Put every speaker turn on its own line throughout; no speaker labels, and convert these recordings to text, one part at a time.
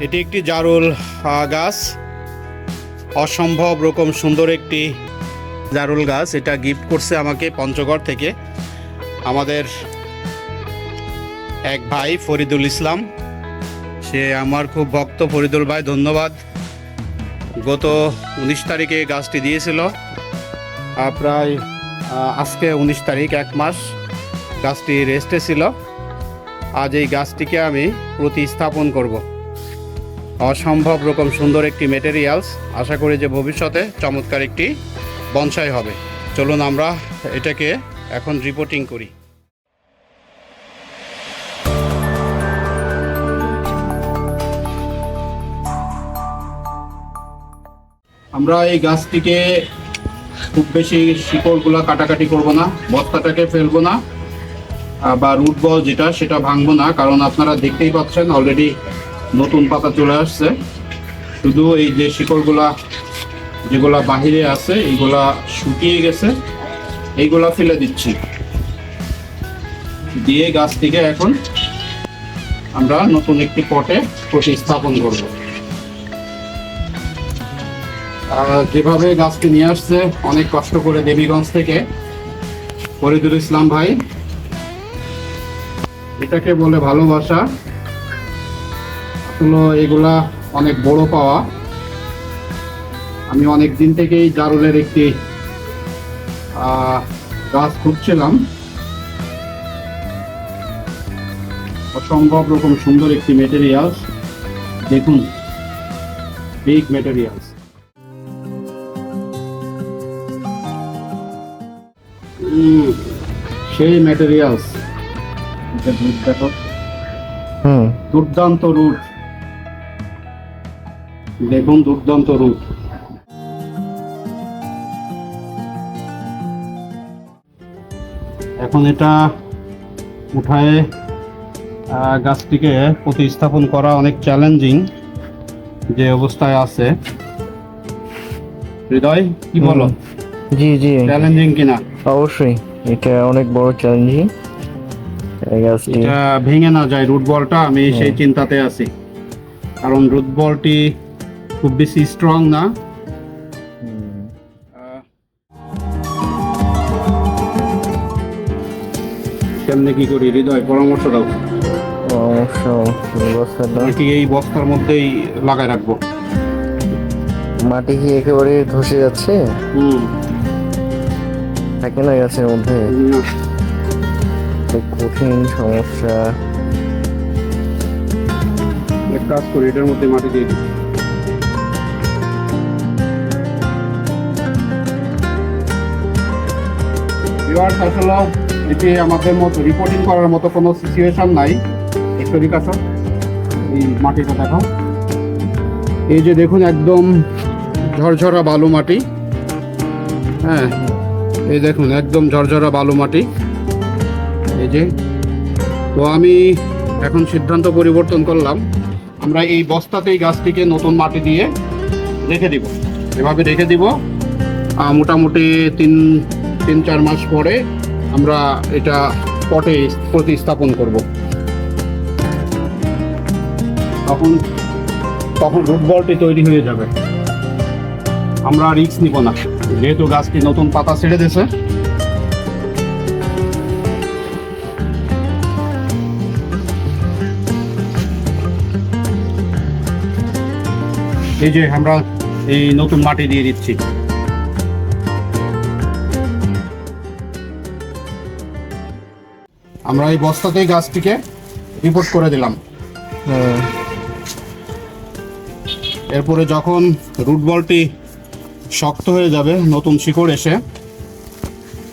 এটি একটি জারুল গাছ। অসম্ভব রকম সুন্দর একটি জারুল গাছ। এটা গিফট করছে আমাকে পঞ্চগড় থেকে। আমাদের এক ভাই ফরিদুল ইসলাম। সে আমার খুব ভক্ত ফরিদুল ভাই, ধন্যবাদ। গত উনিশ তারিখে গাছটি দিয়েছিল। প্রায় আজকে উনিশ তারিখ, এক মাস গাছটি রেস্টে ছিল। আজ এই গাছটিকে আমি প্রতিস্থাপন করব। অসম্ভব রকম সুন্দর একটি মেটেরিয়ালস আশা করি যে ভবিষ্যতে চমৎকার একটি বনসাই হবে। চলুন আমরা এটাকে এখন রিপোর্টিং করি। আমরা এই গাছটিকে খুব বেশি শিকড়গুলো কাটাকাটি করব না, বস্তাটাকে ফেলব না বা রুট বল যেটা, সেটা ভাঙবো না, কারণ আপনারা দেখতেই পাচ্ছেন অলরেডি নতুন পাতা চলে আসছে। শুধু এই যে শিকড়গুলা যেগুলা বাহিরে আছে, এইগুলা শুকিয়ে গেছে, এইগুলা ফেলে দিচ্ছি। দিয়ে গাছটিকে এখন আমরা নতুন একটি পটে প্রতিস্থাপন করব। যেভাবে গাছটি নিয়ে আসছে, অনেক কষ্ট করে দেবীগঞ্জ থেকে ফরিদুল ইসলাম ভাই। এটাকে বলে ভালোবাসা। আসলে এগুলা অনেক বড় পাওয়া। আমি অনেক দিন থেকেই জারুলের একটি গাছ খুঁজছিলাম। অসম্ভব রকম সুন্দর একটি মেটেরিয়ালস দেখুন বিগ মেটেরিয়ালস সেই মেটেরিয়ালস দেখো।
হুম।
দুর্দান্ত রুট। দেখুন দুর্দান্ত রুট এখন এটা উঠায় গাছটিকে প্রতিস্থাপন করা অনেক চ্যালেঞ্জিং যে অবস্থায় আছে। হৃদয় কি বলো?
জি জি।
চ্যালেঞ্জিং কিনা?
অবশ্যই এটা অনেক বড় চ্যালেঞ্জিং
এটা ভেঙে না যায় রুট বলটা আমি সেই চিন্তাতে আছি। কারণ রুট বলটি খুব বেশি স্ট্রং না। কেমনে কি করি? হৃদয় পরামর্শ দাও।
বস্তাটা
নাকি এই বস্তার মধ্যেই লাগাই রাখব?
মাটি কি একেবারে ধসে যাচ্ছে?
হুম।
থাকে না গাছের মধ্যে? কঠিন সমস্যা।
এক কাজ করি এটার মধ্যে মাটি দিয়ে দিই। ভিউয়ার্স আসলে এটি আমাদের মতো রিপোর্টিং করার মতো কোনো সিচুয়েশন নাই। একটু এই মাটিটা দেখো। এই যে দেখুন একদম ঝরঝরা বালু মাটি। হ্যাঁ এই দেখুন একদম ঝরঝরা বালু মাটি। এই যে, তো আমি এখন সিদ্ধান্ত পরিবর্তন করলাম। আমরা এই বস্তাতেই গাছটিকে নতুন মাটি দিয়ে রেখে দিব। এভাবে রেখে দিব। মোটামুটি তিন তিন চার মাস পরে আমরা এটা পটে প্রতিস্থাপন করব। তখন তখন রুট বলটি তৈরি হয়ে যাবে। আমরা রিক্স নিব না। যেহেতু গাছটি নতুন পাতা ছেড়ে দিয়েছে। এই যে আমরা এই নতুন মাটি দিয়ে দিচ্ছি। আমরা এই বস্তাতেই গাছটিকে রিপোর্ট করে দিলাম। এরপরে যখন রুটবলটি শক্ত হয়ে যাবে, নতুন শিকড় এসে,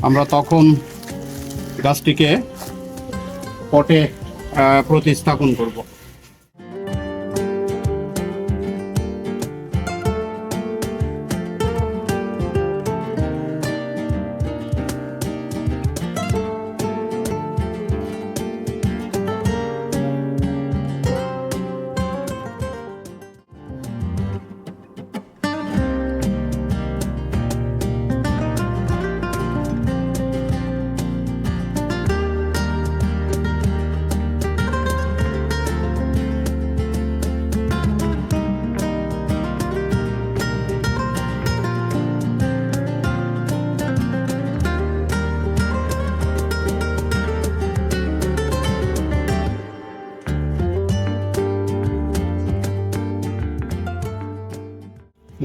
আমরা তখন গাছটিকে পটে প্রতিস্থাপন করব।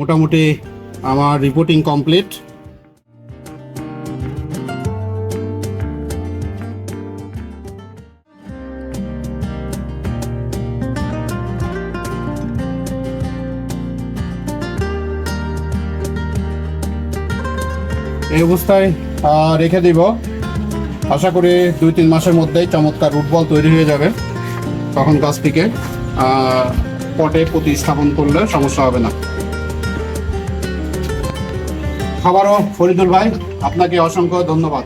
মোটামুটি আমার রিপোর্টিং কমপ্লিট এই অবস্থায় রেখে দিব। আশা করি দুই তিন মাসের মধ্যেই চমৎকার রুটবল তৈরি হয়ে যাবে তখন গাছটিকে পটে প্রতিস্থাপন করলে সমস্যা হবে না। আবারও ফরিদুল ভাই আপনাকে অসংখ্য ধন্যবাদ।